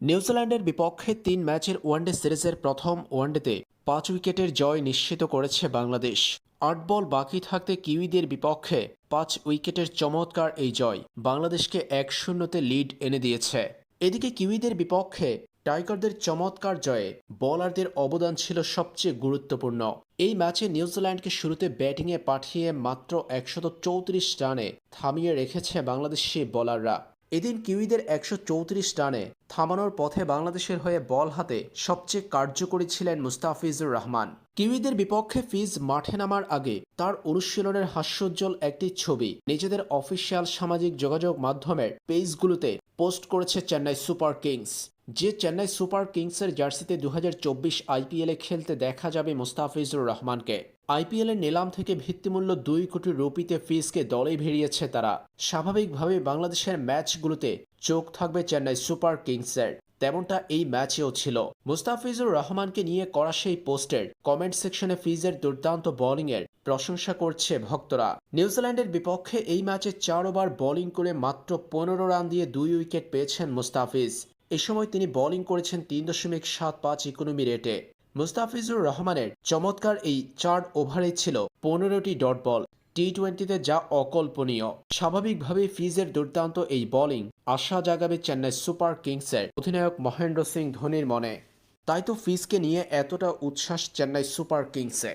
নিউজিল্যান্ডের বিপক্ষে তিন ম্যাচের ওয়ানডে সিরিজের প্রথম ওয়ানডেতে পাঁচ উইকেটের জয় নিশ্চিত করেছে বাংলাদেশ। আট বল বাকি থাকতে কিউইদের বিপক্ষে পাঁচ উইকেটের চমৎকার এই জয় বাংলাদেশকে এক শূন্যতে লিড এনে দিয়েছে। এদিকে কিউইদের বিপক্ষে টাইগারদের চমৎকার জয়ে বোলারদের অবদান ছিল সবচেয়ে গুরুত্বপূর্ণ। এই ম্যাচে নিউজিল্যান্ডকে শুরুতে ব্যাটিংয়ে পাঠিয়ে মাত্র একশত চৌত্রিশ রানে থামিয়ে রেখেছে বাংলাদেশি বোলাররা। এদিন কিউইদের একশো চৌত্রিশ রানে থামানোর পথে বাংলাদেশের হয়ে বল হাতে সবচেয়ে কার্যকরী ছিলেন মুস্তাফিজুর রহমান। কিউইদের বিপক্ষে ফিজ মাঠে নামার আগে তার অনুশীলনের হাস্যোজ্জ্বল একটি ছবি নিজেদের অফিসিয়াল সামাজিক যোগাযোগ মাধ্যমের পেজগুলোতে পোস্ট করেছে চেন্নাই সুপার কিংস। যে চেন্নাই সুপার কিংসের জার্সিতে দুহাজার চব্বিশ আইপিএলে খেলতে দেখা যাবে মুস্তাফিজুর রহমানকে। আইপিএল এর নিলাম থেকে ভিত্তিমূল্য দুই কোটি রুপিতে ফিসকে দলে ভিড়িয়েছে তারা। স্বাভাবিকভাবে বাংলাদেশের ম্যাচগুলোতে চোখ থাকবে চেন্নাই সুপার কিংসের। তেমনটা এই ম্যাচেও ছিল। মুস্তাফিজুর রহমানকে নিয়ে করা সেই পোস্টের কমেন্ট সেকশনে ফিজের দুর্দান্ত বোলিংয়ের প্রশংসা করছে ভক্তরা। নিউজিল্যান্ডের বিপক্ষে এই ম্যাচে চার ওভার বোলিং করে মাত্র পনেরো রান দিয়ে দুই উইকেট পেয়েছেন মুস্তাফিজ। এ সময় তিনি বোলিং করেছেন তিন দশমিক সাত পাঁচ ইকোনমি রেটে মুস্তাফিজুর রহমানের চমৎকার এই চার ওভারে ছিল পনেরোটি ডট বল টি টোয়েন্টিতে যা অকল্পনীয়। স্বাভাবিকভাবেই ফিজের দুর্দান্ত এই বোলিং আশা জাগাবে চেন্নাই সুপার কিংসের অধিনায়ক মহেন্দ্র সিং ধোনির মনে। তাই তো ফিজকে নিয়ে এতটা উচ্ছ্বাস চেন্নাই সুপার কিংসে।